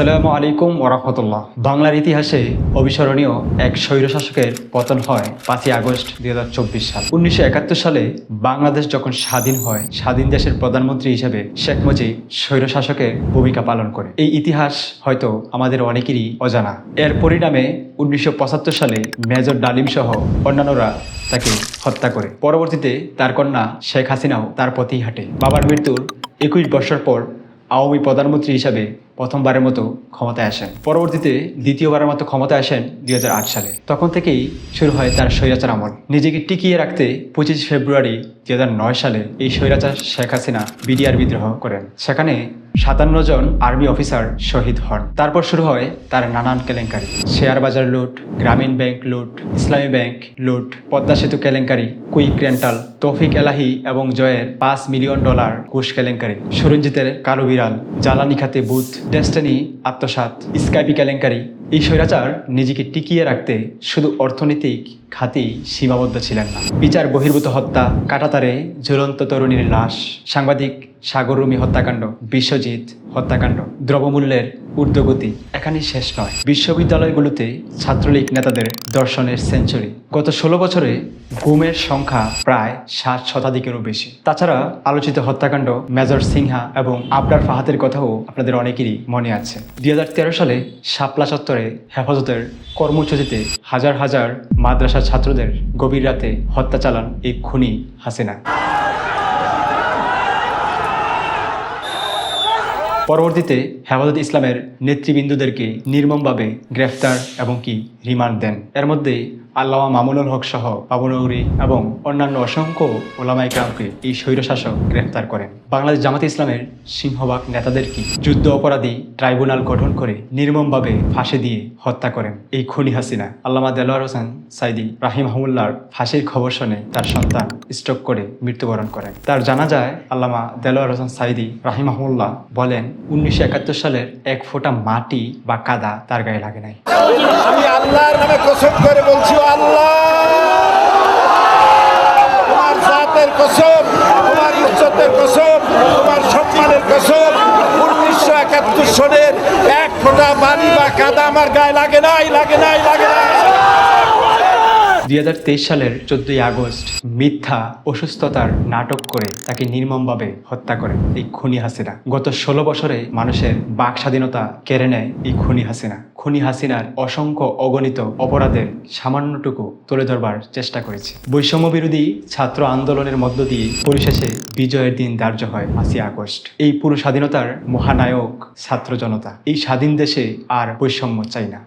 আসসালামু আলাইকুম ওরহমতুল্লাহ বাংলার ইতিহাসে অবিস্মরণীয় এক স্বৈরশাসকের পতন হয় পাঁচই আগস্ট দুই হাজার চব্বিশ সাল। উনিশশো একাত্তর সালে বাংলাদেশ যখন স্বাধীন হয়, স্বাধীন দেশের প্রধানমন্ত্রী হিসেবে শেখ মুজিব স্বৈরশাসকের ভূমিকা পালন করে। এই ইতিহাস হয়তো আমাদের অনেকেরই অজানা। এর পরিণামে উনিশশো পঁচাত্তর সালে মেজর ডালিম সহ অন্যান্যরা তাকে হত্যা করে। পরবর্তীতে তার কন্যা শেখ হাসিনাও তার পথেই হাঁটে। বাবার মৃত্যুর একুশ বছর পর আওয়ামী প্রধানমন্ত্রী হিসাবে প্রথমবারের মতো ক্ষমতায় আসেন। পরবর্তীতে দ্বিতীয়বারের মতো ক্ষমতায় আসেন দুই হাজার আট সালে। তখন থেকেই শুরু হয় তার স্বৈরাচার আমল। নিজেকে টিকিয়ে রাখতে পঁচিশ ফেব্রুয়ারি দুই হাজার নয় সালে এই স্বৈরাচার শেখ হাসিনা বিডিআর বিদ্রোহ করেন। সেখানে সাতান্ন জন আর্মি অফিসার শহীদ হন। তারপর শুরু হয় তার নানান কেলেঙ্কারি। শেয়ার বাজার লুট, গ্রামীণ ব্যাংক লুট, ইসলামী ব্যাংক লুট, পদ্মা সেতু কেলেঙ্কারি, কুইক রেন্টাল, তৌফিক এলাহি এবং জয়ের পাঁচ মিলিয়ন ডলার ঘুষ কেলেঙ্কারি। সুরঞ্জিতের কালো বিড়াল, জ্বালানি খাতে বুথ ডেস্টানি আত্মসাত স্কাইপি কেলেঙ্কারি এই স্বৈরাচার নিজেকে টিকিয়ে রাখতে শুধু অর্থনৈতিক খাতেই সীমাবদ্ধ ছিলেন না। বিচার, বহির্ভূত হত্যা, কাটাতারে ঝুলন্ত তরুণীর লাশ, সাংবাদিক সাগর রুমি হত্যাকাণ্ড, বিশ্বজিৎ হত্যাকাণ্ড দ্রব্যমূল্যের ঊর্ধ্বগতি এখানেই শেষ নয়। বিশ্ববিদ্যালয়গুলোতে ছাত্রলীগ নেতাদের দর্শনের সেঞ্চুরি। গত ষোলো বছরে গুমের সংখ্যা প্রায় ষাট শতাধিকেরও বেশি। তাছাড়া আলোচিত হত্যাকাণ্ড মেজর সিংহা এবং আবরার ফাহাদের কথাও আপনাদের অনেকেরই মনে আছে। দুই হাজার তেরো সালে শাপলা চত্বরে হেফাজতের কর্মসূচিতে হাজার হাজার মাদ্রাসার ছাত্রদের গভীর রাতে হত্যা চালান এই খুনি হাসিনা। পরবর্তীতে হেফাজত ইসলামের নেতৃবৃন্দদেরকে নির্মমভাবে গ্রেফতার এবং কি রিমান্ড দেন। এর মধ্যে আল্লামা মামুনুল হক সহ বাবুনগরী এবং অন্যান্য অসংখ্য ওলামাইকরামকে এই স্বৈরশাসক গ্রেফতার করেন। বাংলাদেশ জামাত ইসলামের সিংহবাগ নেতাদেরকে যুদ্ধ অপরাধী ট্রাইব্যুনাল গঠন করে নির্মমভাবে ফাঁসি দিয়ে হত্যা করেন এই খুনি হাসিনা? আল্লামা দেলোয়ার হোসেন সাইদি রাহিম হামুল্লার ফাঁসির খবর শুনে তার সন্তান স্ট্রোক করে মৃত্যুবরণ করেন। তার জানা যায় আল্লামা দেলোয়ার হোসেন সাইদি রাহিম হামুল্লাহ বলেন, উনিশশো একাত্তর সালের এক ফোঁটা মাটি বা কাদা তার গায়ে লাগে নাই। আল্লাহর নামে কসম করে বলছি আল্লাহ, তোমার জাতের কসম, তোমার ইজ্জতের কসম, তোমার সম্মানের কসম, উনিশশো একাত্তর সনের এক ফোঁটা বাড়ি বা কাদা আমার গায়ে লাগে নাই লাগে নাই লাগে নাই। দুই হাজার তেইশ সালের চোদ্দই আগস্ট মিথ্যা অসুস্থতার নাটক করে তাকে নির্মমভাবে হত্যা করে এই খুনি হাসিনা। গত ষোলো বছরে মানুষের বাক স্বাধীনতা কেড়ে নেয় এই খুনি হাসিনা। খুনি হাসিনার অসংখ্য অগণিত অপরাধের সামান্যটুকু তুলে ধরবার চেষ্টা করেছে। বৈষম্য বিরোধী ছাত্র আন্দোলনের মধ্য দিয়ে পরিশেষে বিজয়ের দিন ধার্য হয় পাঁচই আগস্ট। এই পুরো স্বাধীনতার মহানায়ক ছাত্র জনতা। এই স্বাধীন দেশে আর বৈষম্য চাই না।